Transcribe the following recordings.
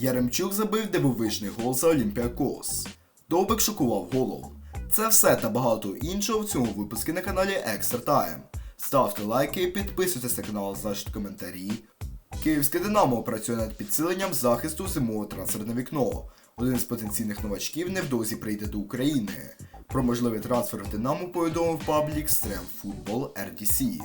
Яремчук забив дивовижний гол за Олімпіакос. Довбик шокував голом. Це все та багато іншого в цьому випуску на каналі Extra Time. Ставте лайки, підписуйтесь на канал, залиште коментарі. Київське Динамо працює над підсиленням захисту в зимове трансферне вікно. Один з потенційних новачків невдовзі прийде до України. Про можливий трансфер в Динамо повідомив паблік Стрем Футбол RDC.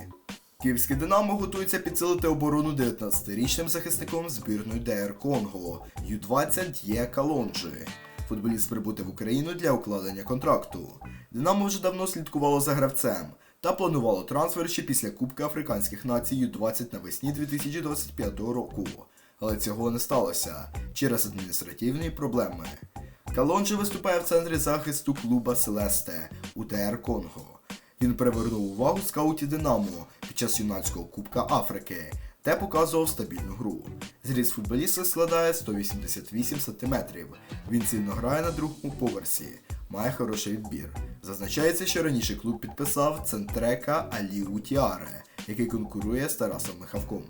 Київське Динамо готується підсилити оборону 19-річним захисником збірної ДР Конго Ю-20 Є Калонджі. Футболіст прибуде в Україну для укладення контракту. Динамо вже давно слідкувало за гравцем та планувало трансфер ще після Кубка Африканських націй Ю-20 навесні 2025 року. Але цього не сталося через адміністративні проблеми. Калонджі виступає в центрі захисту клуба Селесте у ДР Конго. Він привернув увагу скаутів Динамо під час юнацького Кубка Африки, де показував стабільну гру. Зріст футболіста складає 188 см. Він сильно грає на другому поверсі, має хороший відбір. Зазначається, що раніше клуб підписав центрека Алі Утіаре, який конкурує з Тарасом Михавком.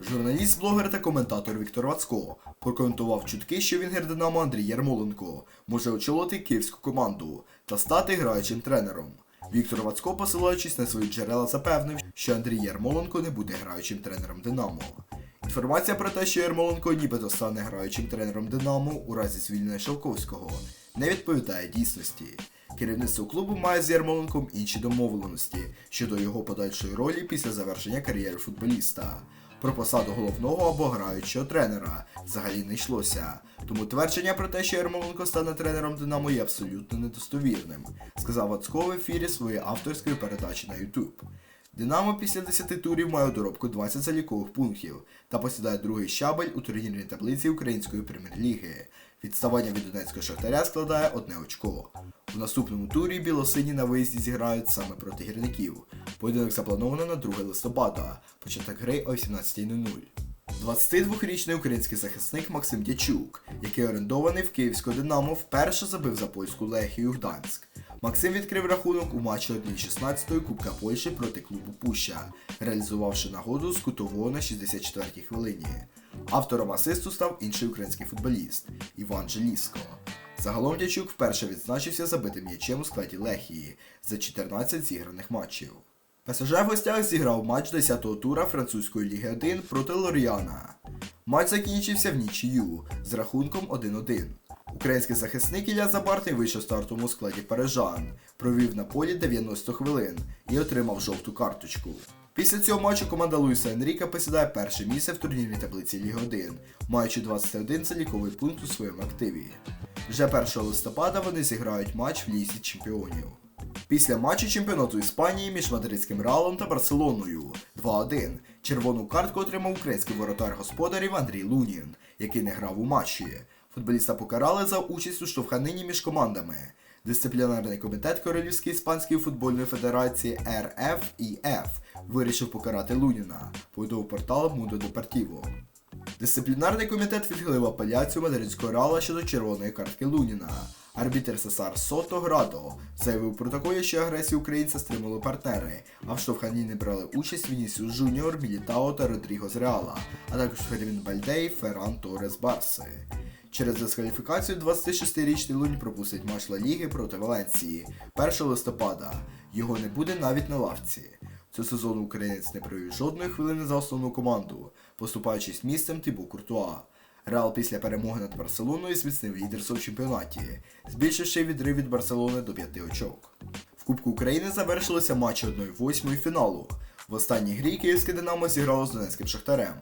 Журналіст, блогер та коментатор Віктор Вацко прокоментував чутки, що вінгер Динамо Андрій Ярмоленко може очолити київську команду та стати граючим тренером. Віктор Вацко, посилаючись на свої джерела, запевнив, що Андрій Ярмоленко не буде граючим тренером Динамо. Інформація про те, що Ярмоленко нібито стане граючим тренером Динамо у разі звільнення Шовковського, не відповідає дійсності. Керівництво клубу має з Ярмоленком інші домовленості щодо його подальшої ролі після завершення кар'єри футболіста. Про посаду головного або граючого тренера взагалі не йшлося. Тому твердження про те, що Ярмоленко стане тренером Динамо є абсолютно недостовірним, сказав Вацко в ефірі своєї авторської передачі на YouTube. Динамо після 10 турів має у доробку 20 залікових пунктів та посідає другий щабель у турнірній таблиці Української прем'єр-ліги. Відставання від Донецького Шахтаря складає одне очко. У наступному турі білосині на виїзді зіграють саме проти гірників. Поєдинок заплановано на 2 листопада, початок гри о 18.00. 22-річний український захисник Максим Дячук, який орендований в Київську Динамо, вперше забив за польську Лехію Гданськ. Максим відкрив рахунок у матчі 1-16 Кубка Польщі проти клубу Пуща, реалізувавши нагоду з кутового на 64-й хвилині. Автором асисту став інший український футболіст Іван Желіско. Загалом Дячук вперше відзначився забитим м'ячем у складі Лехії за 14 зіграних матчів. ПСЖ в гостях зіграв матч 10-го тура французької Ліги 1 проти Лоріана. Матч закінчився в нічию з рахунком 1-1. Український захисник Ілля Забартий вийшов в стартовому складі парижан, провів на полі 90 хвилин і отримав жовту карточку. Після цього матчу команда Луїса Енріка посідає перше місце в турнірній таблиці Ліги 1, маючи 21 заліковий пункт у своєму активі. Вже 1 листопада вони зіграють матч в Лізі Чемпіонів. Після матчу чемпіонату Іспанії між мадридським Реалом та Барселоною 2-1 червону картку отримав український воротар господарів Андрій Лунін, який не грав у матчі. Футболіста покарали за участь у штовханині між командами. Дисциплінарний комітет Королівської іспанської футбольної федерації РФІФ вирішив покарати Луніна, повідомив портал Mundo Deportivo. Дисциплінарний комітет відхилив апеляцію мадридського реала щодо червоної картки Луніна. Арбітер Сесар Сото Градо заявив у протоколі, що агресію українця стримали партнери, а в штовханні не брали участь Вінісіус Жуніор, Мілітао та Родріго з Реала, а також Фермін Бальдей, Ферран Торес Барси. Через дискваліфікацію 26-річний Лунь пропустить матч Ла Ліги проти Валенції 1 листопада. Його не буде навіть на лавці. Цього сезону українець не провів жодної хвилини за основну команду, поступаючись місцем Тибу Куртуа. Реал після перемоги над Барселоною зміцнив лідерство в чемпіонаті, збільшивши відрив від Барселони до 5 очок. В Кубку України завершилися матчі 1-8 фіналу. В останній грі київське Динамо зіграло з Донецьким Шахтарем.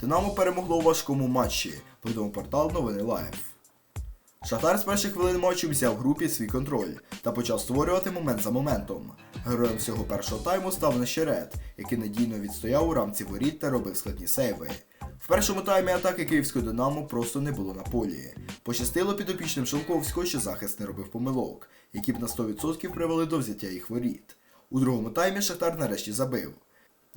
Динамо перемогло у важкому матчі, повідомив портал Новини Лайв. Шахтар з перших хвилин матчу взяв групі свій контроль та почав створювати момент за моментом. Героєм всього першого тайму став Нещерет, який надійно відстояв у рамці воріт та робив складні сейви. В першому таймі атаки київського Динамо просто не було на полі. Пощастило підопічним Шелковського, що захист не робив помилок, які б на 100% привели до взяття їх воріт. У другому таймі Шахтар нарешті забив.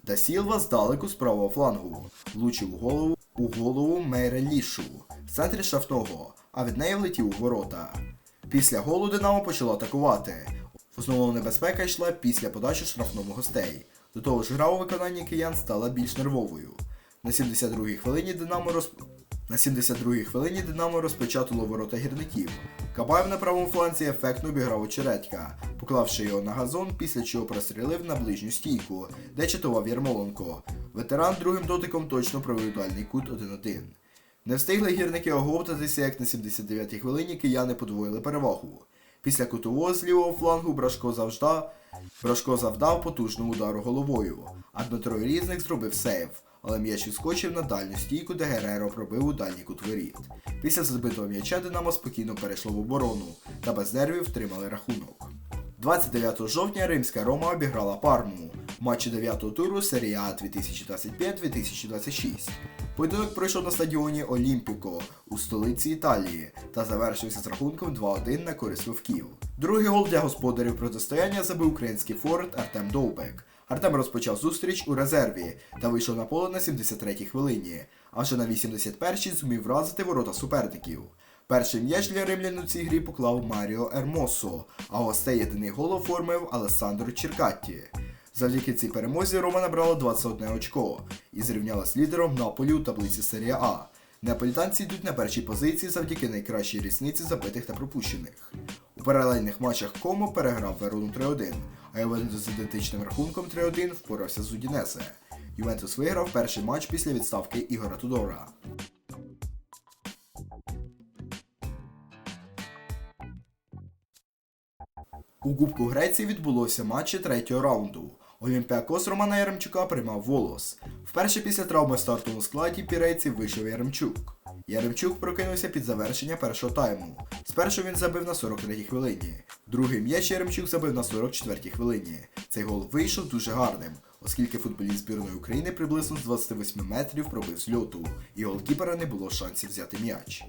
Да Сілва здалеку з правого флангу влучив голову у голову Мейрелішу в центрі штрафного, а від неї влетів у ворота. Після голу Динамо почало атакувати. Основна небезпека йшла після подачі штрафному гостей. До того ж, гра у виконанні киян стала більш нервовою. На 72-й хвилині Динамо роз... На 72-й хвилині Динамо розпечатало ворота гірників. Кабаєв на правому фланзі ефектно обіграв очередька, поклавши його на газон, після чого прострілив на ближню стійку, де чатував Ярмоленко. Ветеран другим дотиком точно провів дальній кут 1-1. Не встигли гірники оговтатися, як на 79-й хвилині кияни подвоїли перевагу. Після кутового з лівого флангу Брашко завжда Брашко завдав потужного удару головою, а Дмитро Різник зробив сейв, але м'яч відскочив на дальню стійку, де Гереро пробив у дальній кут воріт. Після забитого м'яча Динамо спокійно перейшло в оборону та без нервів втримали рахунок. 29 жовтня римська Рома обіграла Парму в матчі 9-го туру серії А 2025-2026. Поєдинок пройшов на стадіоні Олімпіко у столиці Італії та завершився з рахунком 2-1 на користь вовків. Другий гол для господарів протистояння забив український форвард Артем Довбек. Артем розпочав зустріч у резерві та вийшов на поле на 73-й хвилині, а вже на 81-й зумів вразити ворота суперників. Перший м'яч для римлян у цій грі поклав Маріо Ермосо, а гостей єдиний гол оформив Алессандро Черкатті. Завдяки цій перемозі Рома набрала 21 очко і зрівнялась лідером Наполі у таблиці Серія А. Неаполітанці йдуть на першій позиції завдяки найкращій різниці забитих та пропущених. У паралельних матчах Комо переграв Верону 3-1, а Ювентус з ідентичним рахунком 3-1 впорався з Удінесе. Ювентус виграв перший матч після відставки Ігора Тудора. У Кубку Греції відбулося матчі третього раунду. Олімпіакос Романа Яремчука приймав волос. Вперше після травми в стартовому складі пірейців вийшов Яремчук. Яремчук прокинувся під завершення першого тайму. Спершу він забив на 43-й хвилині. Другий м'яч Яремчук забив на 44-й хвилині. Цей гол вийшов дуже гарним, оскільки футболіст збірної України приблизно з 28 метрів пробив з льоту, і голкіпера не було шансів взяти м'яч.